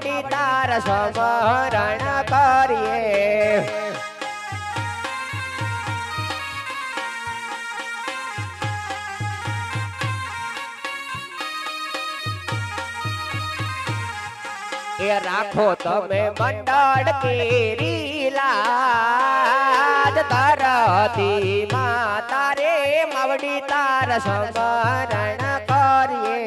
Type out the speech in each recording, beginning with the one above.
માવડી તાર સમરણ કરીએ એ રાખો તમે મંડળ કેરી લાજ તરતી માતા રે માવડી તાર સમરણ કરીએ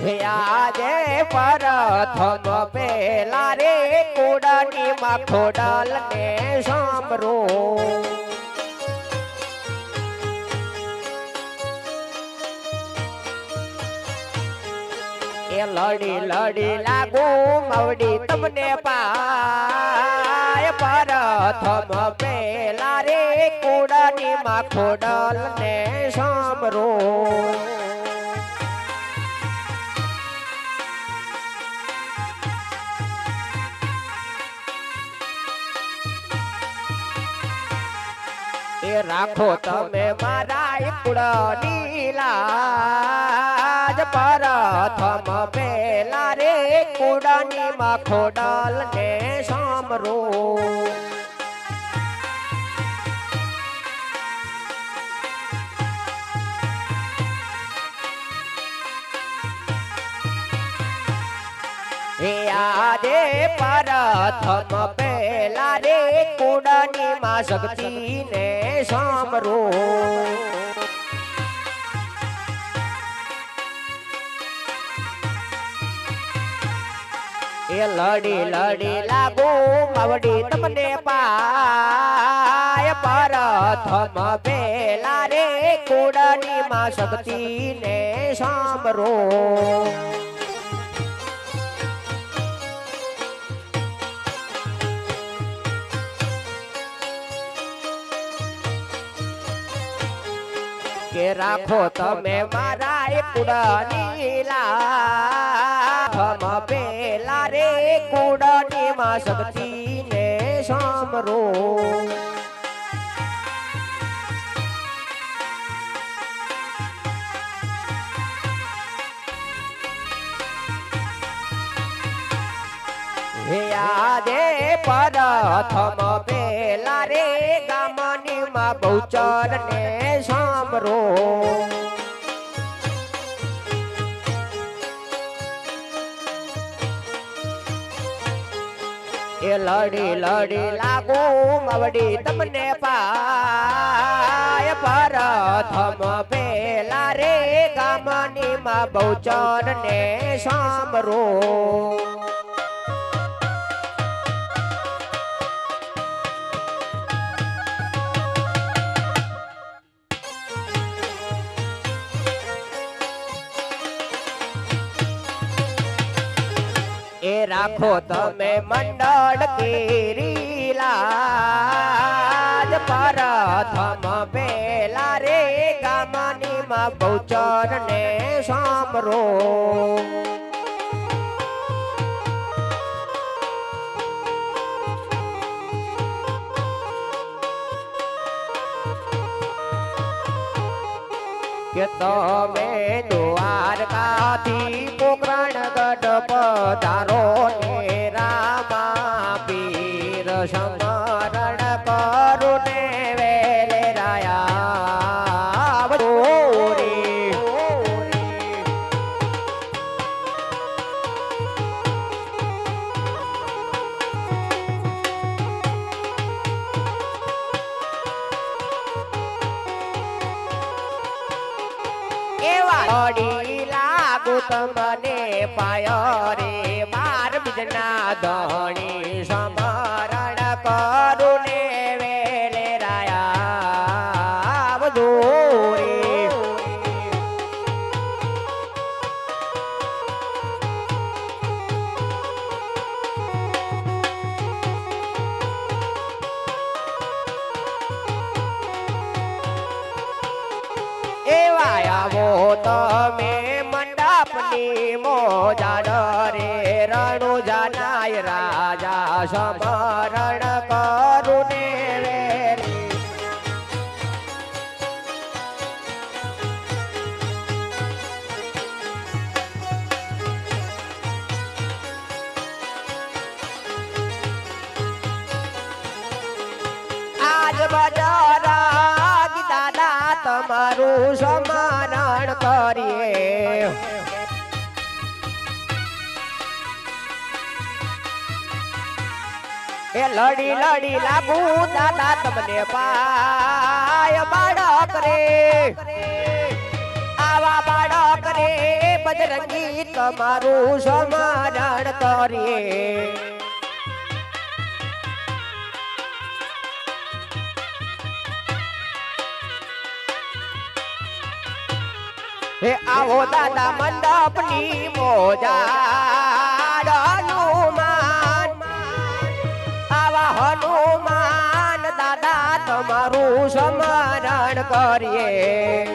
હે આજે પરથમ પેલા રે કુડાની માં ખોડલ ને સાંભળો. એ લડી લડી લાગુ મવડી તમને પાય. પરથમ પેલા રે કુડની માં ખોડલ ને સાંભળો. રાખો તમે મારા કુળની લાજ પરથમ પેલા રે કુડાની માખો ડાલ ને સાંભળો. હે આજે પરથમ પહેલા રે કુડની માં શક્તિ ને સાંભળો. એ લડી લડી લાગુ માવડી તમને પાય પરથમ પહેલા રે કુડની માં શક્તિ ને સાંભળો. રાખો તમે મારા કુડની લામ પેલા રે કુડની માં શક્તિ ને સાંભળો યાદે પરથમ પેલા રે ગામની માં બહુચર ને સાંભળો. એ લડી લડી લાગુ મવડી તમને પાય પરથમ પેલા રે ગામની માં બહુચર ને સાંભળો. રાખો તમે મંડળ કેરી લાજ પરથમ પેલા રે ગામની માં બહુ ચરણે સાંભળો. કે તમે દ્વારકાથી પોકરણ ગઢ પધારો ને રામા પીર સમરણ એવા અડી લાગુ તમને પાય રે માર બીજના ધણી સમરણ કરું જાન રણુ જાનાય રાજા સમરણ કરુને આજ બજારા દાદા તમારું એ લડી લડી લાગુ દાદા તમને પાય બાળક રે આવા બાળક રે બજરંગી તમારું સ્મરણ કરીએ હે આવો દાદા મંડપની મોજા. તમારું સમારણ કરીએ.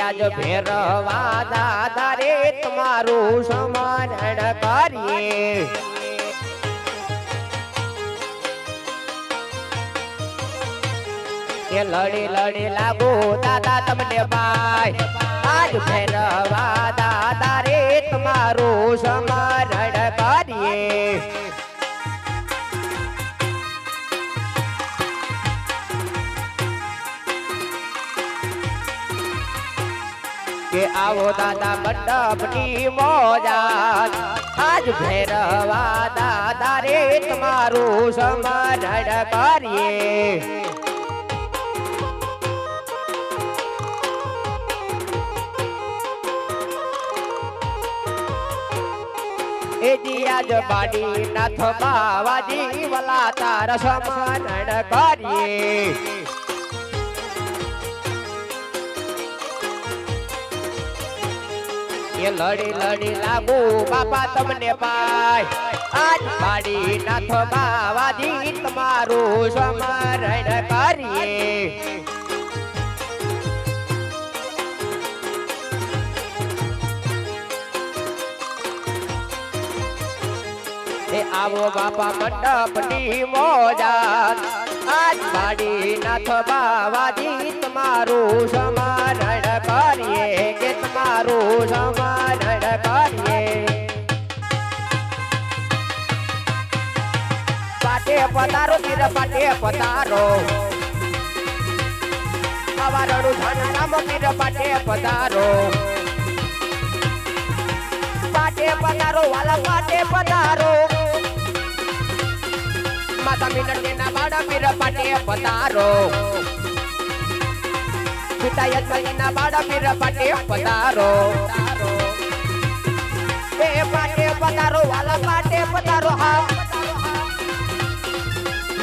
આજ ભેરવા દાદા રે તમારું સમારણ કરીએ. એ લડી લડી લાગુ, દાદા તમને બાય આજ ફેરવા દાદા રે, તમારું સમરણ કરીએ. કે આવો દાદા મંડપની મોજા આજ ભેરવા દાદા રે, તમારું સમરણ કરીએ. એ આજ બાડી નાથ બાવાજી વલા તાર સ્મરણ કરીએ એ લડી લડી લાગુ, બાપા તમને પાય. આજ પાડી નાથ બાવાજી, તમારું સ્મરણ કરીએ આવો બાપા મંડપની મોજા આજ પાડી નાથ બાવાજી તમારું સમારણ કરીએ કે તમારું સમારણ કરીએ. પાટે પતારો તીર પાટે પતારો અવારણું ધન નામ તીર પાટે પતારો પાટે પતારો વાલા પાટે પતારો માતા મિનટે ના બાડા મીર પાટે પધારો. પિતા યજમાની ના બાડા મીર પાટે પધારો. એ પાટે પધારો, વાલા પાટે પધારો, હા.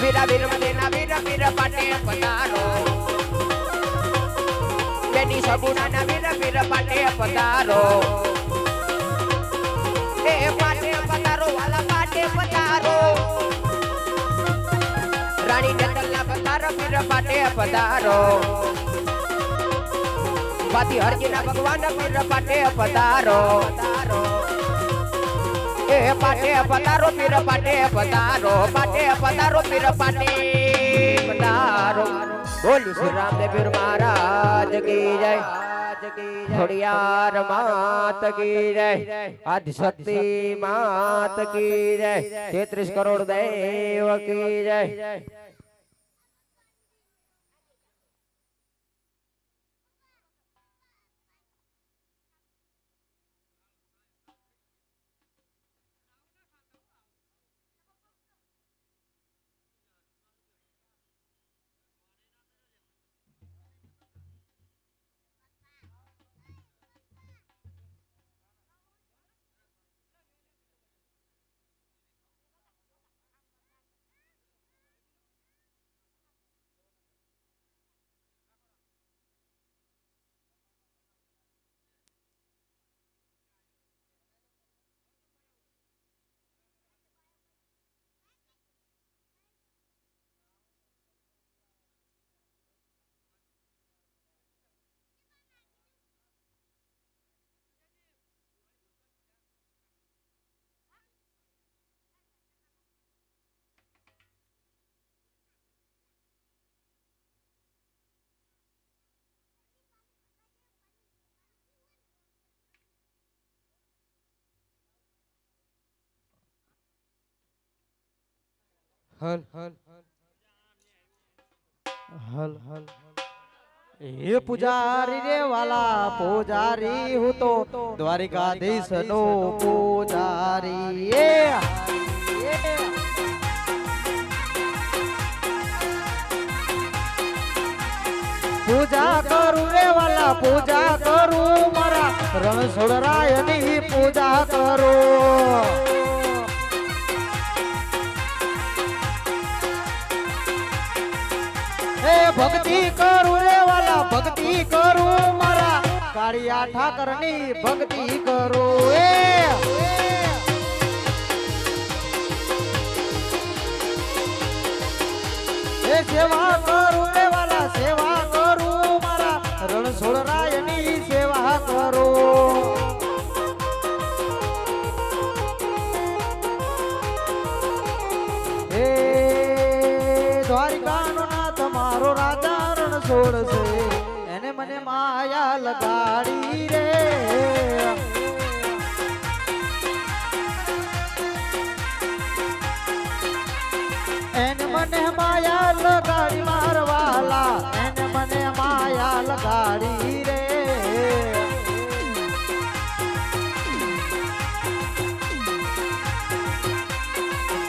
વીરા વીર મદેના વીર પીર પાટે પધારો. બેની સગુણા ના વીર પીર પાટે પધારો. એ પતારો વીર પાટે પતારો બાતી હરજીના ભગવાન વીર પાટે પતારો એ પાટે પતારો વીર પાટે પતારો પાટે પતારો વીર પાટે પતારો બોલ શ્રી રામદેવ વીર મહારાજ કી જય. ખોડિયાર માત કી જય. આદિશક્તિ માત કી જય. તેત્રીસ કરોડ દેવ કી જય. હલ હલ. હલ હલ. એ પૂજારી રે વાલા પૂજારી હું તો દ્વારિકાધીશ નો પૂજારી. એ. પૂજા કરું રે વાલા પૂજા કરું મારા રણછોડરાયની પૂજા કરું. ભક્તિ કરું મારા કાળિયા ઠાકરની ભક્તિ કરું એ સેવા કરું.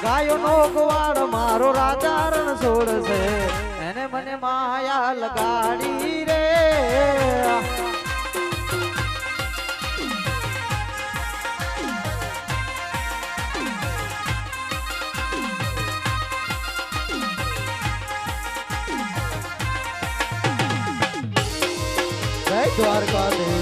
ગાયો નો ગવાડ મારો રાજા રણ છોડશે. એને મને માયા લગાડી રે. દ્વારકાધીશ.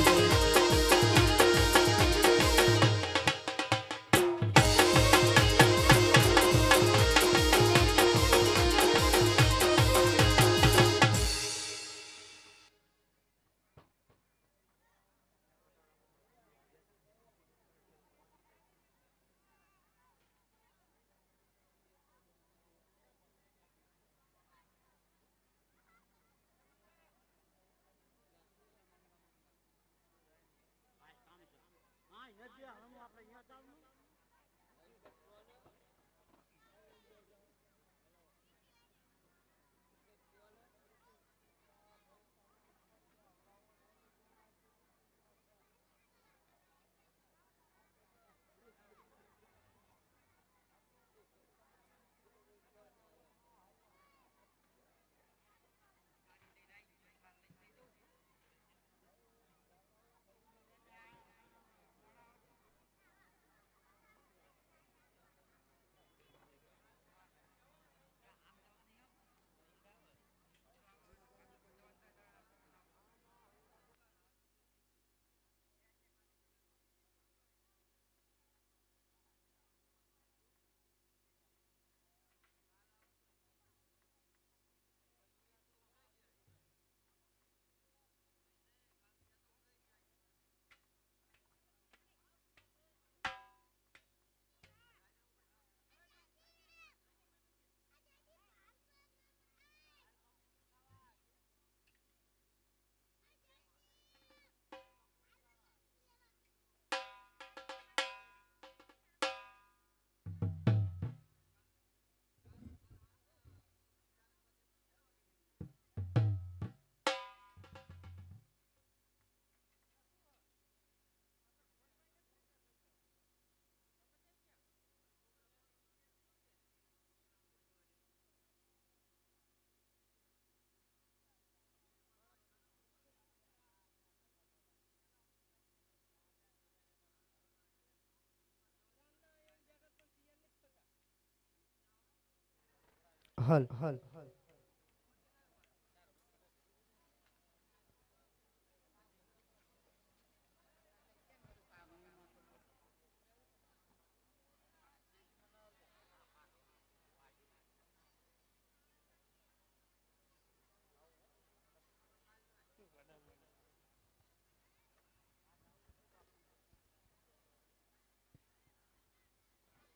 હલ. હલ.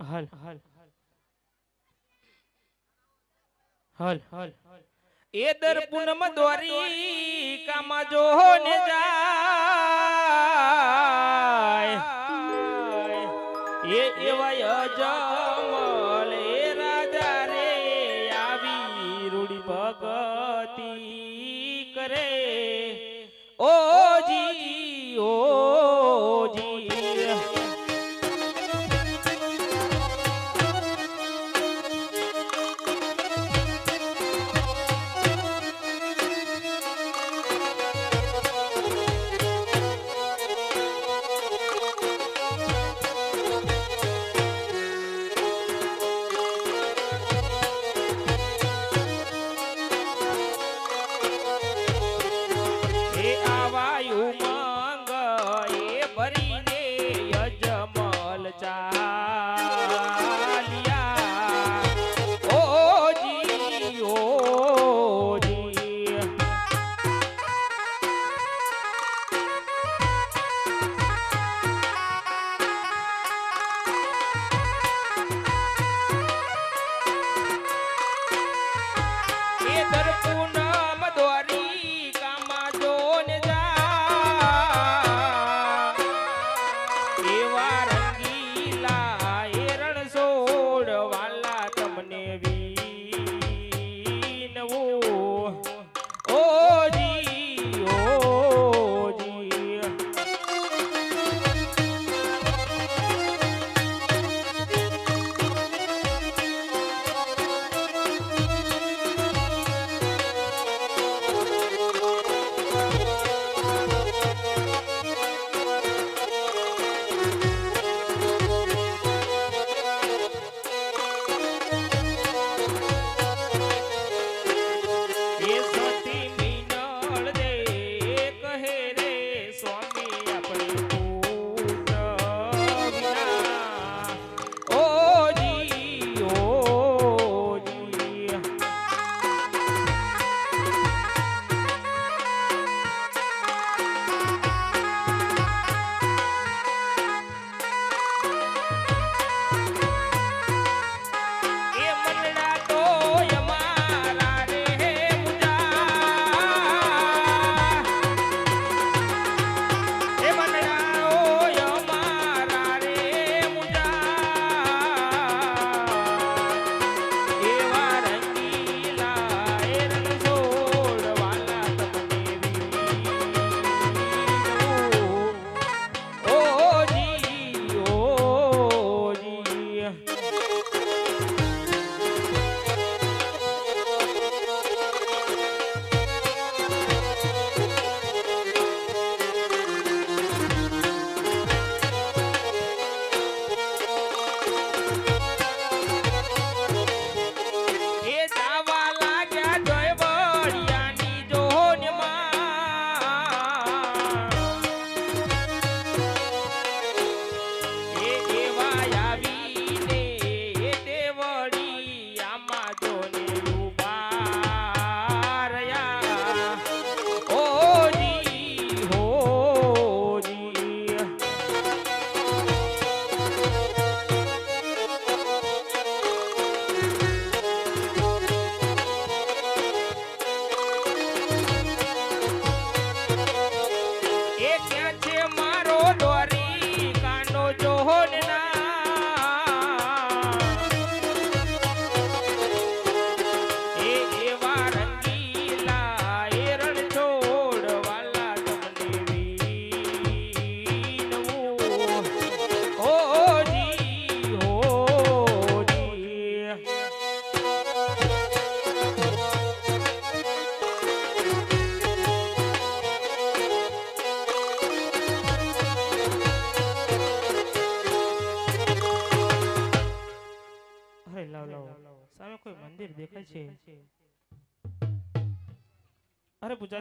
હલ હલ હલ હલ. એ દર પૂનમ દ્વારી કામાં જો ને જાય. એ એવાય અજમલ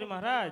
મહારાજ.